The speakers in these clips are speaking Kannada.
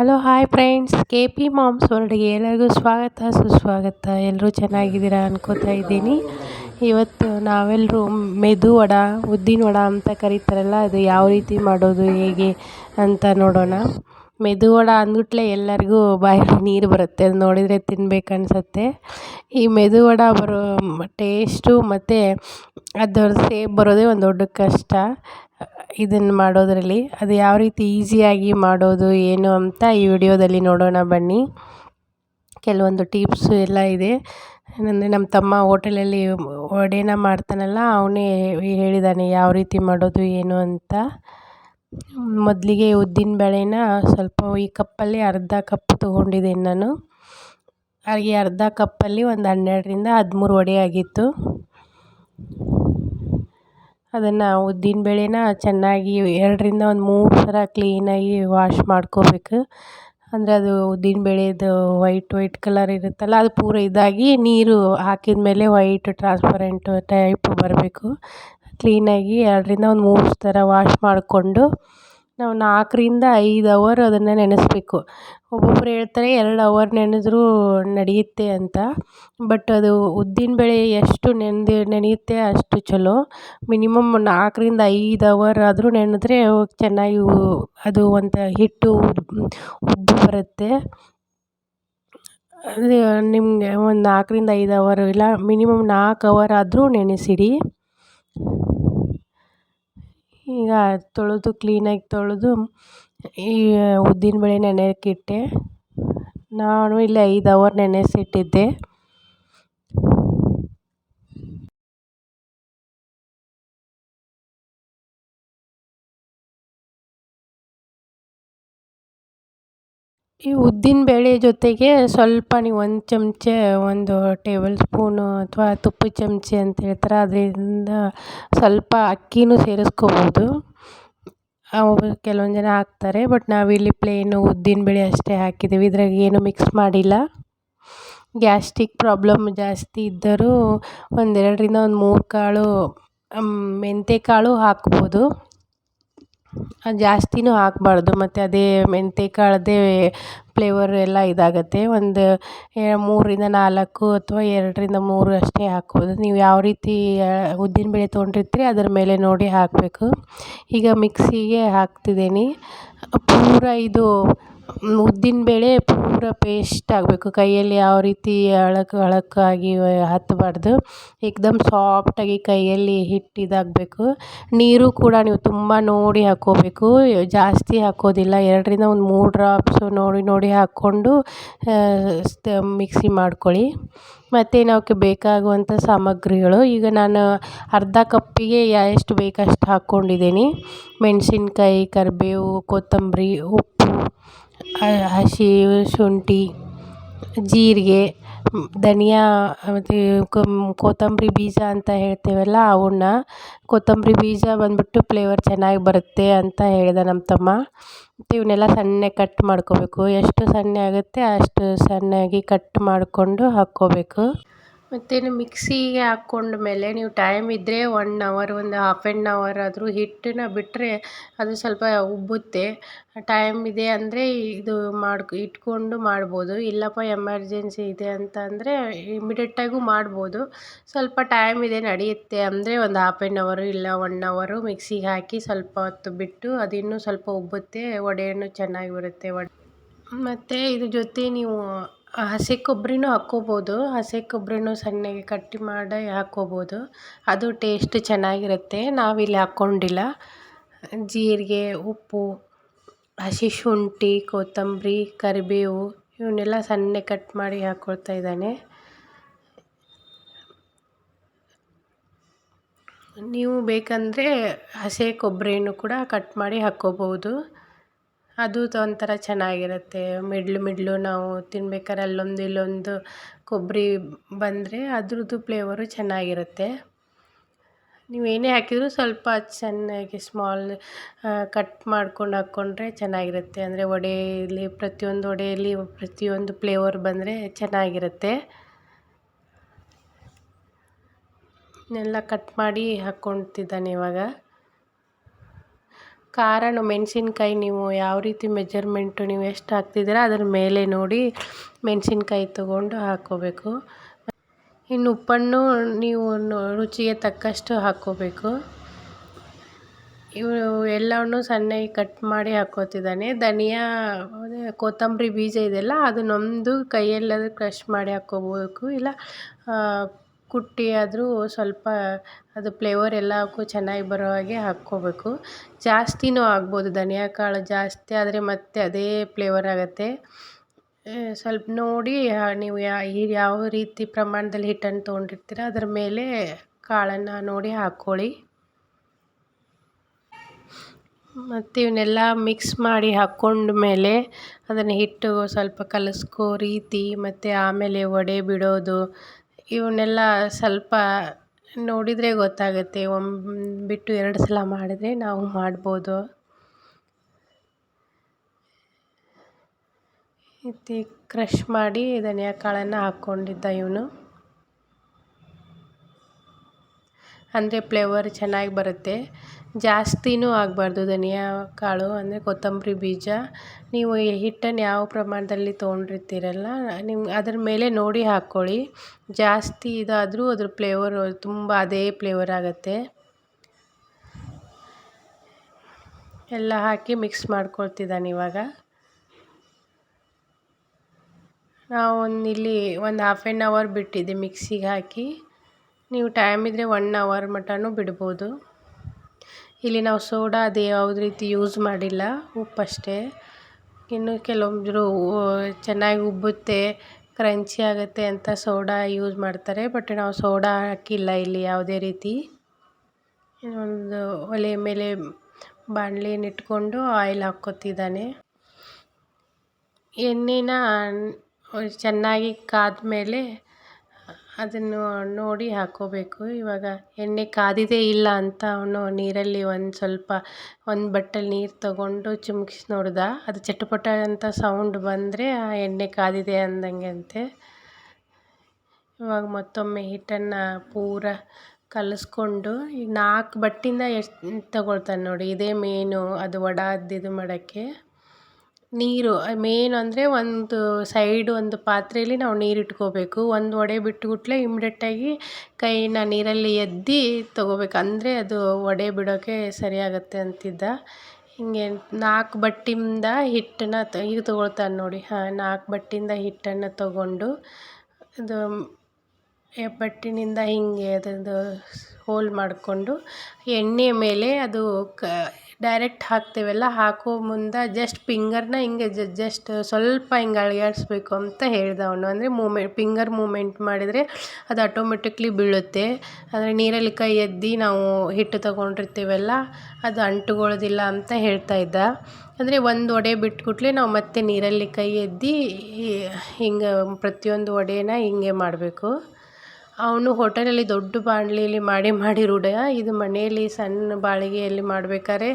Hello hi friends K P moms ವರ್ಡ್ಗೆ ಎಲ್ಲರಿಗೂ ಸ್ವಾಗತ, ಸುಸ್ವಾಗತ. ಎಲ್ಲರೂ ಚೆನ್ನಾಗಿದ್ದೀರಾ ಅನ್ಕೋತಾ ಇದ್ದೀನಿ. ಇವತ್ತು ನಾವೆಲ್ಲರೂ ಮೆದು ವಡ, ಉದ್ದಿನ ವಡ ಅಂತ ಕರೀತಾರಲ್ಲ, ಅದು ಯಾವ ರೀತಿ ಮಾಡೋದು, ಹೇಗೆ ಅಂತ ನೋಡೋಣ. ಮೆದು ವಡ ಅಂದ್ಬಿಟ್ಲೆ ಎಲ್ಲರಿಗೂ ಬಾಯಲ್ಲಿ ನೀರು ಬರುತ್ತೆ. ಅದು ನೋಡಿದರೆ ತಿನ್ಬೇಕು ಅನಿಸುತ್ತೆ. ಈ ಮೆದು ವಡ ಬರೋ ಟೇಸ್ಟು ಮತ್ತು ಅದರ ಸೇಪ್ ಬರೋದೇ ಒಂದು ದೊಡ್ಡ ಕಷ್ಟ. ಇದನ್ನು ಮಾಡೋದರಲ್ಲಿ ಅದು ಯಾವ ರೀತಿ ಈಸಿಯಾಗಿ ಮಾಡೋದು ಏನು ಅಂತ ಈ ವಿಡಿಯೋದಲ್ಲಿ ನೋಡೋಣ ಬನ್ನಿ. ಕೆಲವೊಂದು ಟಿಪ್ಸು ಎಲ್ಲ ಇದೆ. ಏನಂದರೆ ನಮ್ಮ ತಮ್ಮ ಹೋಟೆಲಲ್ಲಿ ವಡೆನ ಮಾಡ್ತಾನಲ್ಲ, ಅವನೇ ಹೇಳಿದ್ದಾನೆ ಯಾವ ರೀತಿ ಮಾಡೋದು, ಏನು ಅಂತ. ಮೊದಲಿಗೆ ಉದ್ದಿನ ಬೇಳೆನ ಸ್ವಲ್ಪ ಈ ಕಪ್ಪಲ್ಲಿ ಅರ್ಧ ಕಪ್ ತೊಗೊಂಡಿದ್ದೀನಿ ನಾನು. ಹಾಗೆ ಅರ್ಧ ಕಪ್ಪಲ್ಲಿ ಒಂದು ಹನ್ನೆರಡರಿಂದ ಹದಿಮೂರು ವಡೆ ಆಗಿತ್ತು. ಅದನ್ನು ಉದ್ದಿನ ಬೇಳೆನ ಚೆನ್ನಾಗಿ ಎರಡರಿಂದ ಒಂದು ಮೂರು ಸಲ ಕ್ಲೀನಾಗಿ ವಾಶ್ ಮಾಡ್ಕೋಬೇಕು. ಅಂದರೆ ಅದು ಉದ್ದಿನ ಬೇಳೆದು ವೈಟ್ ವೈಟ್ ಕಲರ್ ಇರುತ್ತಲ್ಲ ಅದು ಪೂರ ಇದಾಗಿ ನೀರು ಹಾಕಿದ ಮೇಲೆ ವೈಟ್ ಟ್ರಾನ್ಸ್ಪರೆಂಟ್ ಟೈಪ್ ಬರಬೇಕು. ಕ್ಲೀನಾಗಿ ಎರಡರಿಂದ ಒಂದು ಮೂರು ಥರ ವಾಶ್ ಮಾಡಿಕೊಂಡು ನಾವು ನಾಲ್ಕರಿಂದ ಐದು ಅವರ್ ಅದನ್ನು ನೆನೆಸಬೇಕು. ಒಬ್ಬೊಬ್ಬರು ಹೇಳ್ತಾರೆ ಎರಡು ಅವರ್ ನೆನೆದ್ರೂ ನಡೆಯುತ್ತೆ ಅಂತ. ಬಟ್ ಅದು ಉದ್ದಿನ ಬೆಳೆ ಎಷ್ಟು ನೆನೆದು, ನೆನೆಯುತ್ತೆ ಅಷ್ಟು ಚಲೋ. ಮಿನಿಮಮ್ ನಾಲ್ಕರಿಂದ ಐದು ಅವರ್ ಆದರೂ ನೆನೆದ್ರೆ ಚೆನ್ನಾಗಿ ಅದು ಒಂದು ಹಿಟ್ಟು ಉಬ್ಬಿ ಬರುತ್ತೆ. ಅದೇ ನಿಮಗೆ ಒಂದು ನಾಲ್ಕರಿಂದ ಐದು ಅವರ್ ಇಲ್ಲ ಮಿನಿಮಮ್ ನಾಲ್ಕು ಅವರ್ ಆದರೂ ನೆನೆಸಿಡಿ. ಈಗ ತೊಳೆದು ಕ್ಲೀನಾಗಿ ತೊಳೆದು ಈ ಉದ್ದಿನ ಬೇಳೆ ನೆನೆಯೋಕ್ಕಿಟ್ಟೆ ನಾನು ಇಲ್ಲಿ ಐದು ಅವರ್ ನೆನೆಸಿಟ್ಟಿದ್ದೆ. ಈ ಉದ್ದಿನ ಬೇಳೆ ಜೊತೆಗೆ ಸ್ವಲ್ಪ ನೀವು ಒಂದು ಚಮಚ, ಒಂದು ಟೇಬಲ್ ಸ್ಪೂನು ಅಥವಾ ತುಪ್ಪದ ಚಮಚ ಅಂತ ಹೇಳ್ತಾರೆ. ಅದರಿಂದ ಸ್ವಲ್ಪ ಅಕ್ಕಿನೂ ಸೇರಿಸ್ಕೋಬೋದು. ಕೆಲವೊಂದು ಜನ ಹಾಕ್ತಾರೆ, ಬಟ್ ನಾವಿಲ್ಲಿ ಪ್ಲೇನು ಉದ್ದಿನ ಬೇಳೆ ಅಷ್ಟೇ ಹಾಕಿದ್ದೀವಿ. ಇದ್ರಾಗ ಏನು ಮಿಕ್ಸ್ ಮಾಡಿಲ್ಲ. ಗ್ಯಾಸ್ಟ್ರಿಕ್ ಪ್ರಾಬ್ಲಮ್ ಜಾಸ್ತಿ ಇದ್ದರೂ ಒಂದೆರಡರಿಂದ ಒಂದು ಮೂರು ಕಾಳು ಮೆಂತ್ಯ ಕಾಳು ಹಾಕ್ಬೋದು. ಜಾಸ್ತಿನೂ ಹಾಕಬಾರ್ದು, ಮತ್ತು ಅದೇ ಮೆಂತ್ಯ ಕಾಳದ್ದೇ ಫ್ಲೇವರ್ ಎಲ್ಲ ಇದಾಗುತ್ತೆ. ಒಂದು ಮೂರರಿಂದ ನಾಲ್ಕು ಅಥವಾ ಎರಡರಿಂದ ಮೂರು ಅಷ್ಟೇ ಹಾಕ್ಬೋದು. ನೀವು ಯಾವ ರೀತಿ ಉದ್ದಿನ ಬೇಳೆ ತೊಗೊಂಡಿರ್ತೀರಿ ಅದರ ಮೇಲೆ ನೋಡಿ ಹಾಕಬೇಕು. ಈಗ ಮಿಕ್ಸಿಗೆ ಹಾಕ್ತಿದ್ದೀನಿ. ಪೂರ ಇದು ಉದ್ದಿನ ಬೇಳೆ ಪೂರ ಪೇಸ್ಟ್ ಆಗಬೇಕು. ಕೈಯಲ್ಲಿ ಯಾವ ರೀತಿ ಅಳಕ್ ಅಳಕ್ಕಾಗಿ ಹತ್ತಬಾರ್ದು ಏಕ್ದಮ್ ಸಾಫ್ಟಾಗಿ ಕೈಯಲ್ಲಿ ಹಿಟ್ಟು ಇದಾಗಬೇಕು. ನೀರು ಕೂಡ ನೀವು ತುಂಬ ನೋಡಿ ಹಾಕ್ಕೋಬೇಕು. ಜಾಸ್ತಿ ಹಾಕೋದಿಲ್ಲ, ಎರಡರಿಂದ ಒಂದು ಮೂರು ಡ್ರಾಪ್ಸು ನೋಡಿ ನೋಡಿ ಹಾಕ್ಕೊಂಡು ಮಿಕ್ಸಿ ಮಾಡ್ಕೊಳ್ಳಿ. ಮತ್ತು ನಾವು ಬೇಕಾಗುವಂಥ ಸಾಮಗ್ರಿಗಳು. ಈಗ ನಾನು ಅರ್ಧ ಕಪ್ಪಿಗೆ ಎಷ್ಟು ಬೇಕಷ್ಟು ಹಾಕ್ಕೊಂಡಿದ್ದೀನಿ. ಮೆಣಸಿನ್ಕಾಯಿ, ಕರಿಬೇವು, ಕೊತ್ತಂಬರಿ, ಉಪ್ಪು ಹಸಿ ಶುಂಠಿ, ಜೀರಿಗೆ, ಧನಿಯಾ, ಮತ್ತು ಕೊತ್ತಂಬರಿ ಬೀಜ ಅಂತ ಹೇಳ್ತೇವಲ್ಲ ಅವನ್ನ. ಕೊತ್ತಂಬರಿ ಬೀಜ ಬಂದ್ಬಿಟ್ಟು ಫ್ಲೇವರ್ ಚೆನ್ನಾಗಿ ಬರುತ್ತೆ ಅಂತ ಹೇಳಿದ ನಮ್ಮ ತಮ್ಮ. ಮತ್ತು ಇವನ್ನೆಲ್ಲ ಸಣ್ಣಗೆ ಕಟ್ ಮಾಡ್ಕೋಬೇಕು. ಎಷ್ಟು ಸಣ್ಣ ಆಗುತ್ತೆ ಅಷ್ಟು ಸಣ್ಣಗೆ ಕಟ್ ಮಾಡಿಕೊಂಡು ಹಾಕ್ಕೋಬೇಕು. ಮತ್ತು ಮಿಕ್ಸಿಗೆ ಹಾಕ್ಕೊಂಡ ಮೇಲೆ ನೀವು ಟೈಮ್ ಇದ್ದರೆ ಒನ್ ಅವರ್ ಒಂದು ಹಾಫ್ ಆ್ಯನ್ ಅವರ್ ಆದರೂ ಹಿಟ್ಟನ್ನ ಬಿಟ್ಟರೆ ಅದು ಸ್ವಲ್ಪ ಉಬ್ಬುತ್ತೆ. ಟೈಮ್ ಇದೆ ಅಂದರೆ ಇದು ಮಾಡ್ಕೊ, ಇಟ್ಕೊಂಡು ಮಾಡ್ಬೋದು. ಇಲ್ಲಪ್ಪ ಎಮರ್ಜೆನ್ಸಿ ಇದೆ ಅಂತ ಅಂದರೆ ಇಮಿಡಿಯೇಟಾಗೂ ಮಾಡ್ಬೋದು. ಸ್ವಲ್ಪ ಟೈಮ್ ಇದೆ, ನಡೆಯುತ್ತೆ ಅಂದರೆ ಒಂದು ಹಾಫ್ ಆ್ಯಂಡ್ ಅವರು ಇಲ್ಲ ಒನ್ ಅವರು ಮಿಕ್ಸಿಗೆ ಹಾಕಿ ಸ್ವಲ್ಪ ಹೊತ್ತು ಬಿಟ್ಟು ಅದು ಸ್ವಲ್ಪ ಉಬ್ಬುತ್ತೆ, ವಡೆನೂ ಚೆನ್ನಾಗಿ ಬರುತ್ತೆ. ವಡೆ ಮತ್ತು ಇದ್ರ ಜೊತೆ ನೀವು ಹಸಿ ಕೊಬ್ಬರಿನೂ ಹಾಕ್ಕೋಬೋದು. ಹಸಿ ಕೊಬ್ಬರಿನೂ ಸಣ್ಣಗೆ ಕಟ್ ಮಾಡಿ ಹಾಕ್ಕೋಬೋದು. ಅದು ಟೇಸ್ಟ್ ಚೆನ್ನಾಗಿರುತ್ತೆ. ನಾವಿಲ್ಲಿ ಹಾಕ್ಕೊಂಡಿಲ್ಲ. ಜೀರಿಗೆ, ಉಪ್ಪು, ಹಸಿ ಶುಂಠಿ, ಕೊತ್ತಂಬರಿ, ಕರಿಬೇವು ಇವನ್ನೆಲ್ಲ ಸಣ್ಣಗೆ ಕಟ್ ಮಾಡಿ ಹಾಕ್ಕೊಳ್ತಾ ಇದ್ದಾನೆ. ನೀವು ಬೇಕಂದರೆ ಹಸಿ ಕೊಬ್ಬರಿನೂ ಕೂಡ ಕಟ್ ಮಾಡಿ ಹಾಕ್ಕೋಬೋದು. ಅದು ಒಂಥರ ಚೆನ್ನಾಗಿರುತ್ತೆ. ಮಿಡ್ಲು ಮಿಡ್ಲು ನಾವು ತಿನ್ಬೇಕಾದ್ರೆ ಅಲ್ಲೊಂದು ಇಲ್ಲೊಂದು ಕೊಬ್ಬರಿ ಬಂದರೆ ಅದ್ರದ್ದು ಫ್ಲೇವರು ಚೆನ್ನಾಗಿರುತ್ತೆ. ನೀವು ಏನೇ ಹಾಕಿದರೂ ಸ್ವಲ್ಪ ಚೆನ್ನಾಗಿ ಸ್ಮಾಲ್ ಕಟ್ ಮಾಡ್ಕೊಂಡು ಹಾಕ್ಕೊಂಡ್ರೆ ಚೆನ್ನಾಗಿರುತ್ತೆ. ಅಂದರೆ ವಡೆಯಲ್ಲಿ ಪ್ರತಿಯೊಂದು ವಡೆಯಲ್ಲಿ ಪ್ರತಿಯೊಂದು ಫ್ಲೇವರ್ ಬಂದರೆ ಚೆನ್ನಾಗಿರುತ್ತೆ. ಎಲ್ಲ ಕಟ್ ಮಾಡಿ ಹಾಕ್ಕೊಳ್ತಿದ್ದಾನೆ ಇವಾಗ. ಖಾರನು ಮೆಣಸಿನ್ಕಾಯಿ ನೀವು ಯಾವ ರೀತಿ ಮೆಜರ್ಮೆಂಟು ನೀವು ಎಷ್ಟು ಹಾಕ್ತಿದ್ದೀರ ಅದ್ರ ಮೇಲೆ ನೋಡಿ ಮೆಣಸಿನ್ಕಾಯಿ ತೊಗೊಂಡು ಹಾಕ್ಕೋಬೇಕು. ಇನ್ನು ಉಪ್ಪನ್ನು ನೀವು ರುಚಿಗೆ ತಕ್ಕಷ್ಟು ಹಾಕ್ಕೋಬೇಕು. ಇವು ಎಲ್ಲವನ್ನು ಸಣ್ಣಗೆ ಕಟ್ ಮಾಡಿ ಹಾಕ್ಕೋತಿದ್ದಾನೆ. ಧನಿಯಾ ಕೊತ್ತಂಬರಿ ಬೀಜ ಇದೆಯಲ್ಲ ಅದನ್ನೊಂದು ಕೈಯಲ್ಲಾದರೂ ಕ್ರಷ್ ಮಾಡಿ ಹಾಕ್ಕೋಬೇಕು. ಇಲ್ಲ ಕುಟ್ಟಿ ಆದರೂ ಸ್ವಲ್ಪ ಅದು ಫ್ಲೇವರ್ ಎಲ್ಲಕ್ಕೂ ಚೆನ್ನಾಗಿ ಬರೋ ಹಾಗೆ ಹಾಕ್ಕೋಬೇಕು. ಜಾಸ್ತಿನೂ ಆಗ್ಬೋದು, ಧನಿಯಾ ಕಾಳು ಜಾಸ್ತಿ ಆದರೆ ಮತ್ತೆ ಅದೇ ಫ್ಲೇವರ್ ಆಗುತ್ತೆ. ಸ್ವಲ್ಪ ನೋಡಿ ನೀವು ಯಾವ ರೀತಿ ಪ್ರಮಾಣದಲ್ಲಿ ಹಿಟ್ಟನ್ನು ತೊಗೊಂಡಿರ್ತೀರ ಅದರ ಮೇಲೆ ಕಾಳನ್ನು ನೋಡಿ ಹಾಕ್ಕೊಳ್ಳಿ. ಮತ್ತು ಇವನ್ನೆಲ್ಲ ಮಿಕ್ಸ್ ಮಾಡಿ ಹಾಕ್ಕೊಂಡ ಮೇಲೆ ಅದನ್ನು ಹಿಟ್ಟು ಸ್ವಲ್ಪ ಕಲಸ್ಕೋ, ರೀತಿ ಮತ್ತು ಆಮೇಲೆ ವಡೆ ಬಿಡೋದು ಇವನ್ನೆಲ್ಲ ಸ್ವಲ್ಪ ನೋಡಿದರೆ ಗೊತ್ತಾಗುತ್ತೆ. ಒಮ್ಮೆ ಬಿಟ್ಟು ಎರಡು ಸಲ ಮಾಡಿದರೆ ನಾವು ಮಾಡ್ಬೋದು. ಕ್ರಷ್ ಮಾಡಿ ಧನಿಯಾ ಕಾಳನ್ನು ಹಾಕ್ಕೊಂಡಿದ್ದ ಇವನು. ಅಂದರೆ ಫ್ಲೇವರ್ ಚೆನ್ನಾಗಿ ಬರುತ್ತೆ. ಜಾಸ್ತಿನೂ ಆಗಬಾರ್ದು ಧನಿಯಾ ಕಾಳು ಅಂದರೆ ಕೊತ್ತಂಬರಿ ಬೀಜ. ನೀವು ಹಿಟ್ಟನ್ನು ಯಾವ ಪ್ರಮಾಣದಲ್ಲಿ ತೊಗೊಂಡಿರ್ತೀರಲ್ಲ ನಿಮ್ಗೆ ಅದ್ರ ಮೇಲೆ ನೋಡಿ ಹಾಕ್ಕೊಳ್ಳಿ. ಜಾಸ್ತಿ ಇದಾದರೂ ಅದ್ರ ಫ್ಲೇವರು ತುಂಬ ಅದೇ ಫ್ಲೇವರ್ ಆಗುತ್ತೆ. ಎಲ್ಲ ಹಾಕಿ ಮಿಕ್ಸ್ ಮಾಡ್ಕೊಳ್ತಿದ್ದಾನೆ ಇವಾಗ. ನಾವು ಒಂದು ಇಲ್ಲಿ ಒಂದು ಹಾಫ್ ಆ್ಯನ್ ಅವರ್ ಬಿಟ್ಟಿದ್ದೆ ಮಿಕ್ಸಿಗೆ ಹಾಕಿ. ನೀವು ಟೈಮ್ ಇದ್ದರೆ ಒನ್ ಅವರ್ ಮಟನೂ ಬಿಡ್ಬೋದು. ಇಲ್ಲಿ ನಾವು ಸೋಡಾ ಅದು ಯಾವುದೇ ರೀತಿ ಯೂಸ್ ಮಾಡಿಲ್ಲ, ಉಪ್ಪಷ್ಟೇ. ಇನ್ನು ಕೆಲವೊಬ್ಬರು ಚೆನ್ನಾಗಿ ಉಬ್ಬುತ್ತೆ ಕ್ರಂಚಿ ಆಗುತ್ತೆ ಅಂತ ಸೋಡಾ ಯೂಸ್ ಮಾಡ್ತಾರೆ ಬಟ್ ನಾವು ಸೋಡಾ ಹಾಕಿಲ್ಲ ಇಲ್ಲಿ ಯಾವುದೇ ರೀತಿ. ಒಂದು ಒಲೆ ಮೇಲೆ ಬಾಣಲೆನಿಟ್ಕೊಂಡು ಆಯಿಲ್ ಹಾಕ್ಕೊತಿದ್ದಾನೆ. ಎಣ್ಣೆನ ಚೆನ್ನಾಗಿ ಕಾದ್ಮೇಲೆ ಅದನ್ನು ನೋಡಿ ಹಾಕ್ಕೋಬೇಕು ಇವಾಗ ಎಣ್ಣೆ ಕಾದಿದೆ ಇಲ್ಲ ಅಂತ ಅವನು ನೀರಲ್ಲಿ ಒಂದು ಸ್ವಲ್ಪ, ಒಂದು ಬಟ್ಟಲ್ಲಿ ನೀರು ತಗೊಂಡು ಚಿಮ್ಕಿಸಿ ನೋಡ್ದ. ಅದು ಚಟಪಟ ಅಂತ ಸೌಂಡ್ ಬಂದರೆ ಆ ಎಣ್ಣೆ ಕಾದಿದೆ ಅಂದಂಗೆ ಅಂತೆ. ಇವಾಗ ಮತ್ತೊಮ್ಮೆ ಹಿಟ್ಟನ್ನು ಪೂರ ಕಲಿಸ್ಕೊಂಡು ಈಗ ನಾಲ್ಕು ಬಟ್ಟಿಂದ ಎಷ್ಟು ತಗೊಳ್ತಾನೆ ನೋಡಿ, ಇದೇ ಮೇನು ಅದು ವಡಾದ್ದು ಇದು ಮಾಡೋಕ್ಕೆ. ನೀರು ಮೇನ್ ಅಂದರೆ ಒಂದು ಸೈಡ್ ಒಂದು ಪಾತ್ರೆಯಲ್ಲಿ ನಾವು ನೀರು ಇಟ್ಕೋಬೇಕು. ಒಂದು ವಡೆ ಬಿಟ್ಬಿಟ್ಲೆ ಇಮ್ಡೆಟ್ಟಾಗಿ ಕೈನ ನೀರಲ್ಲಿ ಎದ್ದು ತೊಗೋಬೇಕು. ಅಂದರೆ ಅದು ವಡೆ ಬಿಡೋಕ್ಕೆ ಸರಿಯಾಗುತ್ತೆ ಅಂತಿದ್ದ. ಹೀಗೆ ನಾಲ್ಕು ಬಟ್ಟಿಂದ ಹಿಟ್ಟನ್ನ ತ, ಈಗ ತೊಗೊಳ್ತಾನೆ ನೋಡಿ. ಹಾಂ ನಾಲ್ಕು ಬಟ್ಟಿಂದ ಹಿಟ್ಟನ್ನು ತೊಗೊಂಡು ಅದು ಬಟ್ಟಿನಿಂದ ಹೀಗೆ ಅದರದ್ದು ಹೋಲ್ ಮಾಡಿಕೊಂಡು ಎಣ್ಣೆ ಮೇಲೆ ಅದು ಕ ಡೈರೆಕ್ಟ್ ಹಾಕ್ತೇವಲ್ಲ, ಹಾಕೋ ಮುಂದೆ ಜಸ್ಟ್ ಫಿಂಗರ್ನ ಹಿಂಗೆ ಜಸ್ಟ್ ಸ್ವಲ್ಪ ಹಿಂಗೆ ಅಲುಗಾಡ್ಸ್ಬೇಕು ಅಂತ ಹೇಳ್ದ ಅವನು. ಅಂದರೆ ಮೂಮೆ ಫಿಂಗರ್ ಮೂಮೆಂಟ್ ಮಾಡಿದರೆ ಅದು ಆಟೋಮೆಟಿಕ್ಲಿ ಬೀಳುತ್ತೆ. ಅಂದರೆ ನೀರಲ್ಲಿ ಕೈ ಎದ್ದು ನಾವು ಹಿಟ್ಟು ತಗೊಂಡಿರ್ತೀವಲ್ಲ, ಅದು ಅಂಟುಕೊಳ್ಳೋದಿಲ್ಲ ಅಂತ ಹೇಳ್ತಾ ಇದ್ದ. ಅಂದರೆ ಒಂದು ಒಡೆ ಬಿಟ್ಟು ನಾವು ಮತ್ತೆ ನೀರಲ್ಲಿ ಕೈ ಎದ್ದು ಹಿಂಗೆ ಪ್ರತಿಯೊಂದು ಒಡೆನ ಹಿಂಗೆ ಮಾಡಬೇಕು. ಅವನು ಹೋಟೆಲಲ್ಲಿ ದೊಡ್ಡ ಬಾಣಲೆಯಲ್ಲಿ ಮಾಡಿ ಮಾಡಿ ರೂಢ ಇದು ಮನೆಯಲ್ಲಿ ಸಣ್ಣ ಬಾಳಿಗೆಯಲ್ಲಿ ಮಾಡಬೇಕಾದ್ರೆ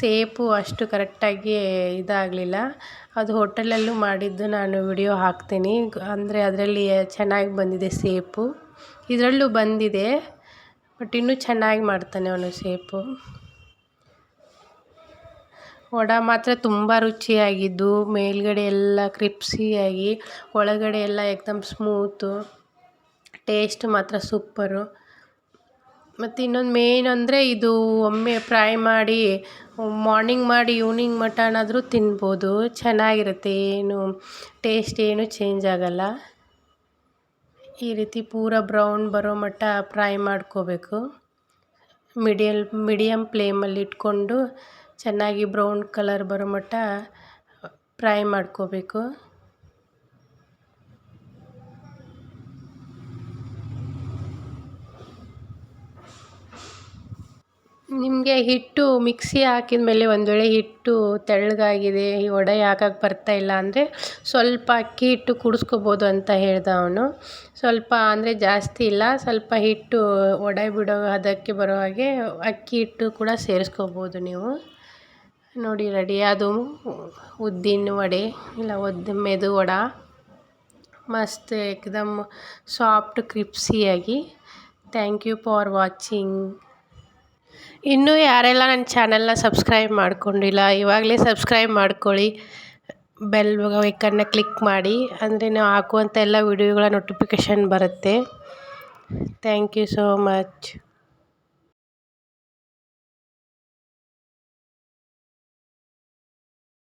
ಸೇಪು ಅಷ್ಟು ಕರೆಕ್ಟಾಗಿ ಇದಾಗಲಿಲ್ಲ. ಅದು ಹೋಟೆಲಲ್ಲೂ ಮಾಡಿದ್ದು ನಾನು ವಿಡಿಯೋ ಹಾಕ್ತೀನಿ. ಅಂದರೆ ಅದರಲ್ಲಿ ಚೆನ್ನಾಗಿ ಬಂದಿದೆ ಸೇಪು. ಇದರಲ್ಲೂ ಬಂದಿದೆ, ಬಟ್ ಇನ್ನೂ ಚೆನ್ನಾಗಿ ಮಾಡ್ತಾನೆ ಅವನು ಸೇಪು. ವಡ ಮಾತ್ರ ತುಂಬ ರುಚಿಯಾಗಿದ್ದು, ಮೇಲುಗಡೆ ಎಲ್ಲ ಕ್ರಿಪ್ಸಿಯಾಗಿ, ಒಳಗಡೆ ಎಲ್ಲ ಏಕ್ದಮ್ ಸ್ಮೂತು. ಟೇಸ್ಟ್ ಮಾತ್ರ ಸೂಪ್ಪರು ಮತ್ತು ಇನ್ನೊಂದು ಮೇನ್ ಅಂದರೆ ಇದು ಒಮ್ಮೆ ಫ್ರೈ ಮಾಡಿ ಮಾರ್ನಿಂಗ್ ಮಾಡಿ ಈವ್ನಿಂಗ್ ಮಟನಾದರೂ ತಿನ್ಬೋದು. ಚೆನ್ನಾಗಿರುತ್ತೆ. ಏನು ಟೇಸ್ಟ್ ಏನು ಚೇಂಜ್ ಆಗೋಲ್ಲ. ಈ ರೀತಿ ಪೂರ ಬ್ರೌನ್ ಬರೋ ಮಟ್ಟ ಫ್ರೈ ಮಾಡ್ಕೋಬೇಕು. ಮಿಡಿಯಲ್ ಮೀಡಿಯಮ್ ಫ್ಲೇಮಲ್ಲಿ ಇಟ್ಕೊಂಡು ಚೆನ್ನಾಗಿ ಬ್ರೌನ್ ಕಲರ್ ಬರೋ ಮಟ್ಟ ಫ್ರೈ ಮಾಡ್ಕೋಬೇಕು. ನಿಮಗೆ ಹಿಟ್ಟು ಮಿಕ್ಸಿ ಹಾಕಿದ ಮೇಲೆ ಒಂದು ವೇಳೆ ಹಿಟ್ಟು ತೆಳ್ಳಗಾಗಿದೆ, ಈ ವಡೆ ಹಾಕಕ್ಕೆ ಬರ್ತಾ ಇಲ್ಲ ಅಂದರೆ ಸ್ವಲ್ಪ ಅಕ್ಕಿ ಹಿಟ್ಟು ಕುಡಿಸ್ಕೋಬೋದು ಅಂತ ಹೇಳ್ದ ಅವನು. ಸ್ವಲ್ಪ ಅಂದರೆ ಜಾಸ್ತಿ ಇಲ್ಲ, ಸ್ವಲ್ಪ ಹಿಟ್ಟು ವಡೆ ಬಿಡೋ ಹದಕ್ಕೆ ಬರೋ ಹಾಗೆ ಅಕ್ಕಿ ಹಿಟ್ಟು ಕೂಡ ಸೇರಿಸ್ಕೋಬೋದು ನೀವು. ನೋಡಿ ರೆಡಿ, ಅದು ಉದ್ದಿನ ವಡೆ, ಇಲ್ಲ ಒದ್ದು ಮೆದು ವಡ. ಮಸ್ತ್ ಏಕ್ದಮ್ ಸಾಫ್ಟ್ ಕ್ರಿಪ್ಸಿಯಾಗಿ ಥ್ಯಾಂಕ್ ಯು ಫಾರ್ ವಾಚಿಂಗ್. ಇನ್ನೂ ಯಾರೆಲ್ಲ ನನ್ನ ಚಾನಲ್ನ ಸಬ್ಸ್ಕ್ರೈಬ್ ಮಾಡ್ಕೊಂಡಿಲ್ಲ, ಇವಾಗಲೇ ಸಬ್ಸ್ಕ್ರೈಬ್ ಮಾಡ್ಕೊಳ್ಳಿ. ಬೆಲ್ ಐಕನ್ನ ಕ್ಲಿಕ್ ಮಾಡಿ, ಅಂದರೆ ನಾವು ಹಾಕುವಂಥ ಎಲ್ಲ ವೀಡಿಯೋಗಳ ನೋಟಿಫಿಕೇಷನ್ ಬರುತ್ತೆ. Thank you so much